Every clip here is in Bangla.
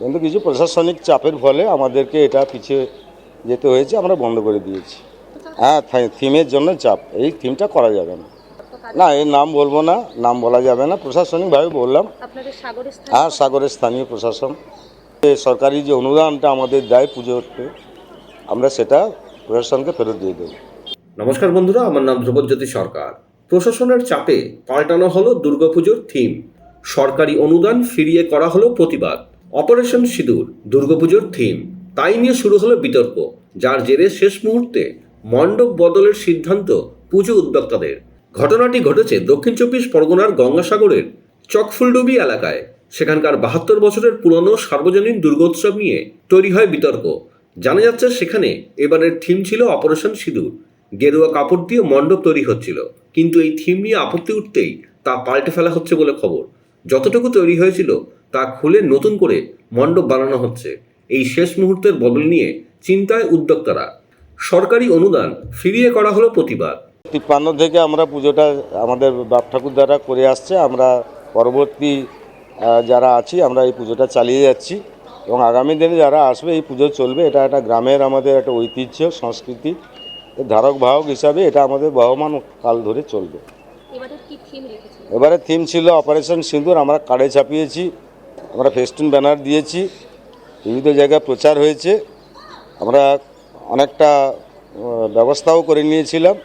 কিন্তু কিছু প্রশাসনিক চাপের ফলে আমাদেরকে এটা পিছিয়ে যেতে হয়েছে আমরা বন্ধ করে দিয়েছি। হ্যাঁ থিমের জন্য চাপ এই থিমটা করা যাবে না। না এর নাম বলব না নাম বলা যাবে না প্রশাসনিকভাবে বললাম। আপনাদের সাগরের হ্যাঁ সাগরের স্থানীয় প্রশাসন। সরকারি যে অনুদানটা আমাদের দেয় পুজোতে আমরা সেটা প্রশাসনকে ফেরত দিয়ে দেবো। নমস্কার বন্ধুরা আমার নাম ধ্রুবজ্যোতি সরকার। প্রশাসনের চাপে পাল্টানো হলো দুর্গাপুজোর থিম। সরকারি অনুদান ফিরিয়ে করা হলো প্রতিবাদ। অপারেশন সিঁদুর, দুর্গাপুজোর থিম তাই নিয়ে শুরু হলো বিতর্ক, যার জেরে শেষ মুহূর্তে মণ্ডপ বদলের সিদ্ধান্ত পুজো উদ্যোক্তাদের। ঘটনাটি ঘটেছে দক্ষিণ চব্বিশ পরগনার গঙ্গাসাগরের চকফুলডুবি এলাকায়। সেখানকার বাহাত্তর বছরের পুরনো সার্বজনীন দুর্গোৎসব নিয়ে তৈরি হয় বিতর্ক। জানা যাচ্ছে সেখানে এবারের থিম ছিল অপারেশন সিঁদুর। গেরুয়া কাপড় দিয়ে মণ্ডপ তৈরি হচ্ছিল। কিন্তু এই থিম নিয়ে আপত্তি উঠতেই তা পাল্টে ফেলা হচ্ছে বলে খবর। যতটুকু তৈরি হয়েছিল তা খুলে নতুন করে মণ্ডপ বানানো হচ্ছে। এই শেষ মুহূর্তের বদল নিয়ে চিন্তায় উদ্যোক্তারা। সরকারি অনুদান ফিরিয়ে করা হলো প্রতিবাদ তিপ্পান্ন থেকে আমরা পুজোটা আমাদের বাপ ঠাকুর দ্বারা করে আসছে। আমরা পরবর্তী যারা আছি আমরা এই পুজোটা চালিয়ে যাচ্ছি এবং আগামী দিনে যারা আসবে এই পুজো চলবে। এটা একটা গ্রামের আমাদের একটা ঐতিহ্য সংস্কৃতি। ধারক বাহক হিসাবে এটা আমাদের বহমান কাল ধরে চলবে। এবারে থিম রেখেছেন? এবারে থিম ছিল অপারেশন সিঁদুর। আমরা কাড়ে ছাপিয়েছি আমরা ফেস্টুন ব্যানার দিয়েছি, বিভিন্ন জায়গায় প্রচার হয়েছে। আমরা অনেকটা ব্যবস্থাও করে নিয়েছিলাম।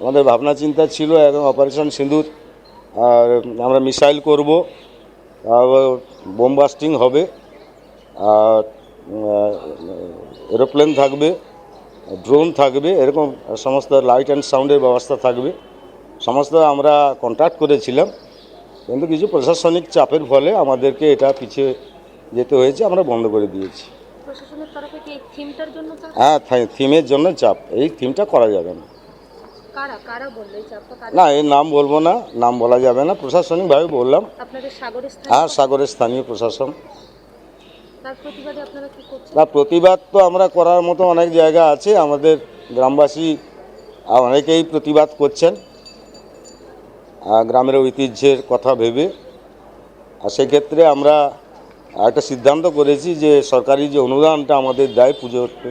আমাদের ভাবনা চিন্তা ছিল এবং অপারেশন সিঁদুর, আর আমরা মিসাইল করব বোম বাস্টিং হবে, আর এরোপ্লেন থাকবে, ড্রোন থাকবে, এরকম সমস্ত লাইট অ্যান্ড সাউন্ডের ব্যবস্থা থাকবে। সমস্ত আমরা কন্ট্যাক্ট করেছিলাম। কিন্তু কিছু প্রশাসনিক চাপের ফলে আমাদেরকে এটা পিছিয়ে যেতে হয়েছে আমরা বন্ধ করে দিয়েছি। হ্যাঁ থিমের জন্য চাপ। এই থিমটা করা যাবে না। না এর নাম বলব না নাম বলা যাবে না। প্রশাসনিকভাবে বললাম। হ্যাঁ সাগরের স্থানীয় প্রশাসন। না প্রতিবাদ তো আমরা করার মতো অনেক জায়গা আছে। আমাদের গ্রামবাসী অনেকেই প্রতিবাদ করছেন। গ্রামের ঐতিহ্যের কথা ভেবে, আর সেক্ষেত্রে আমরা একটা সিদ্ধান্ত করেছি যে সরকারি যে অনুদানটা আমাদের দেয় পুজোতে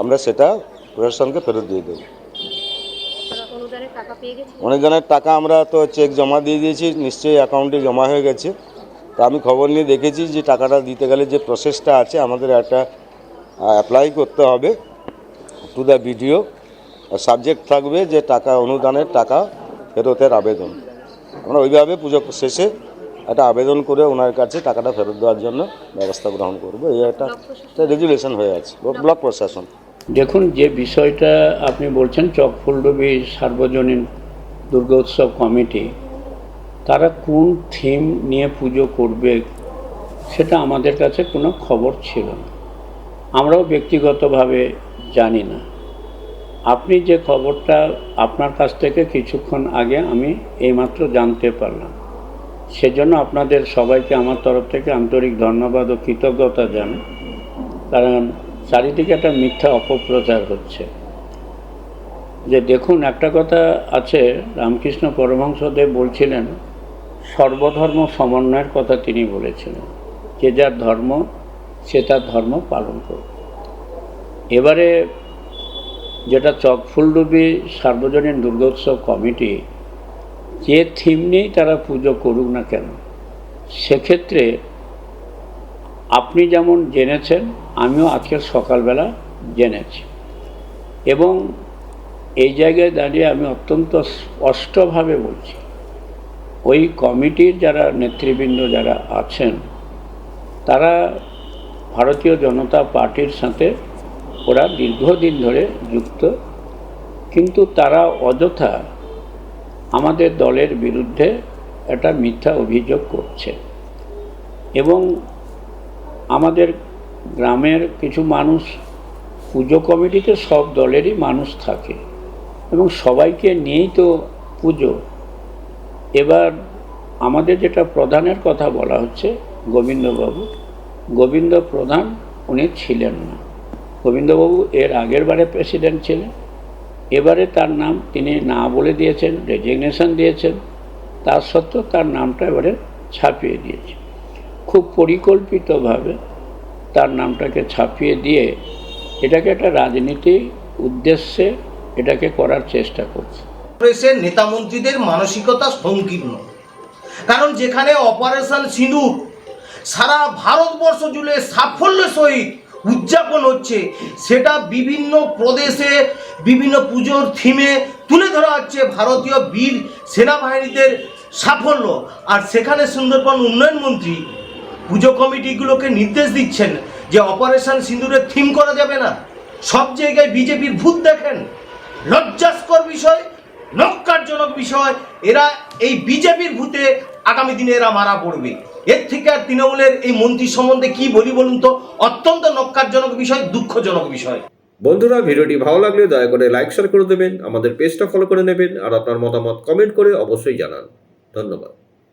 আমরা সেটা প্রশাসনকে ফেরত দিয়ে দেবো। অনুদানের টাকা আমরা তো চেক জমা দিয়ে দিয়েছি, নিশ্চয়ই অ্যাকাউন্টে জমা হয়ে গেছে। তো আমি খবর নিয়ে দেখেছি যে টাকাটা দিতে গেলে যে প্রসেসটা আছে, আমাদের একটা অ্যাপ্লাই করতে হবে টু দ্য ভিডিও সাবজেক্ট থাকবে যে টাকা, অনুদানের টাকা ফেরতের আবেদন। আমরা ওইভাবে পুজো শেষে একটা আবেদন করে ওনার কাছে টাকাটা ফেরত দেওয়ার জন্য ব্যবস্থা গ্রহণ করব। এই একটা রেজুলেশন হয়ে আছে, ব্লক প্রশাসন। দেখুন, যে বিষয়টা আপনি বলছেন চকফুলডুবি সার্বজনীন দুর্গোৎসব কমিটি, তারা কোন থিম নিয়ে পুজো করবে, সেটা আমাদের কাছে কোনো খবর ছিল না। আমরাও ব্যক্তিগতভাবে জানি না। আপনি যে খবরটা আপনার কাছ থেকে কিছুক্ষণ আগে আমি এইমাত্র জানতে পারলাম। সেজন্য আপনাদের সবাইকে আমার তরফ থেকে আন্তরিক ধন্যবাদ ও কৃতজ্ঞতা জানাই। কারণ চারিদিকে একটা মিথ্যা অপপ্রচার হচ্ছে। যে দেখুন, একটা কথা আছে, রামকৃষ্ণ পরমহংসদেব বলছিলেন, সর্বধর্ম সমন্বয়ের কথা তিনি বলেছিলেন। যে যার ধর্ম, সে তার ধর্ম পালন করবে এবারে যেটা চকফুলডুবি সার্বজনীন দুর্গোৎসব কমিটি, যে থিম নিয়েই তারা পুজো করুক না কেন, সেক্ষেত্রে আপনি যেমন জেনেছেন, আমিও আজকের সকালবেলা জেনেছি। এবং এই জায়গায় দাঁড়িয়ে আমি অত্যন্ত স্পষ্টভাবে বলছি, ওই কমিটির যারা নেতৃবৃন্দ যারা আছেন, তারা ভারতীয় জনতা পার্টির সাথে ওরা দীর্ঘদিন ধরে যুক্ত, কিন্তু তারা অযথা আমাদের দলের বিরুদ্ধে একটা মিথ্যা অভিযোগ করছে। এবং আমাদের গ্রামের কিছু মানুষ, পুজো কমিটিতে সব দলেরই মানুষ থাকে এবং সবাইকে নিয়েই তো পুজো। এবার আমাদের যেটা প্রধানের কথা বলা হচ্ছে গোবিন্দবাবু, গোবিন্দ প্রধান উনি ছিলেন না। গোবিন্দবাবু এর আগের বারে প্রেসিডেন্ট ছিলেন। এবারে তার নাম তিনি না বলে দিয়েছেন রেজিগনেশন দিয়েছেন। তার সত্ত্বেও তার নামটা এবারে ছাপিয়ে দিয়েছে। খুব পরিকল্পিতভাবে তার নামটাকে ছাপিয়ে দিয়ে এটাকে একটা রাজনীতি উদ্দেশ্যে এটাকে করার চেষ্টা করছে। কংগ্রেসের নেতামন্ত্রীদের মানসিকতা সংকীর্ণ। কারণ যেখানে অপারেশন সিঁদুর সারা ভারতবর্ষ জুড়ে সাফল্যের সহিত উদযাপন হচ্ছে, সেটা বিভিন্ন প্রদেশে বিভিন্ন পুজোর থিমে তুলে ধরা হচ্ছে ভারতীয় বীর সেনাবাহিনীদের সাফল্য। আর সেখানে সুন্দরবন উন্নয়ন মন্ত্রী পুজো কমিটিগুলোকে নির্দেশ দিচ্ছেন যে অপারেশন সিঁদুরের থিম করা যাবে না। সব জায়গায় বিজেপির ভূত দেখেন। লজ্জাস্কর বিষয় নক্কারজনক বিষয়, এরা এই বিজেপির ভূতে আগামী দিনে এরা মারা পড়বে। এর থেকে আর তৃণমূলের এই মন্ত্রী সম্বন্ধে কি বলি বলুন তো? অত্যন্ত নক্কারজনক বিষয়, দুঃখজনক বিষয়। বন্ধুরা, ভিডিওটি ভালো লাগলে দয়া করে লাইক, শেয়ার করে দেবেন, আমাদের পেজটা ফলো করে নেবেন, আর আপনার মতামত কমেন্ট করে অবশ্যই জানান। ধন্যবাদ।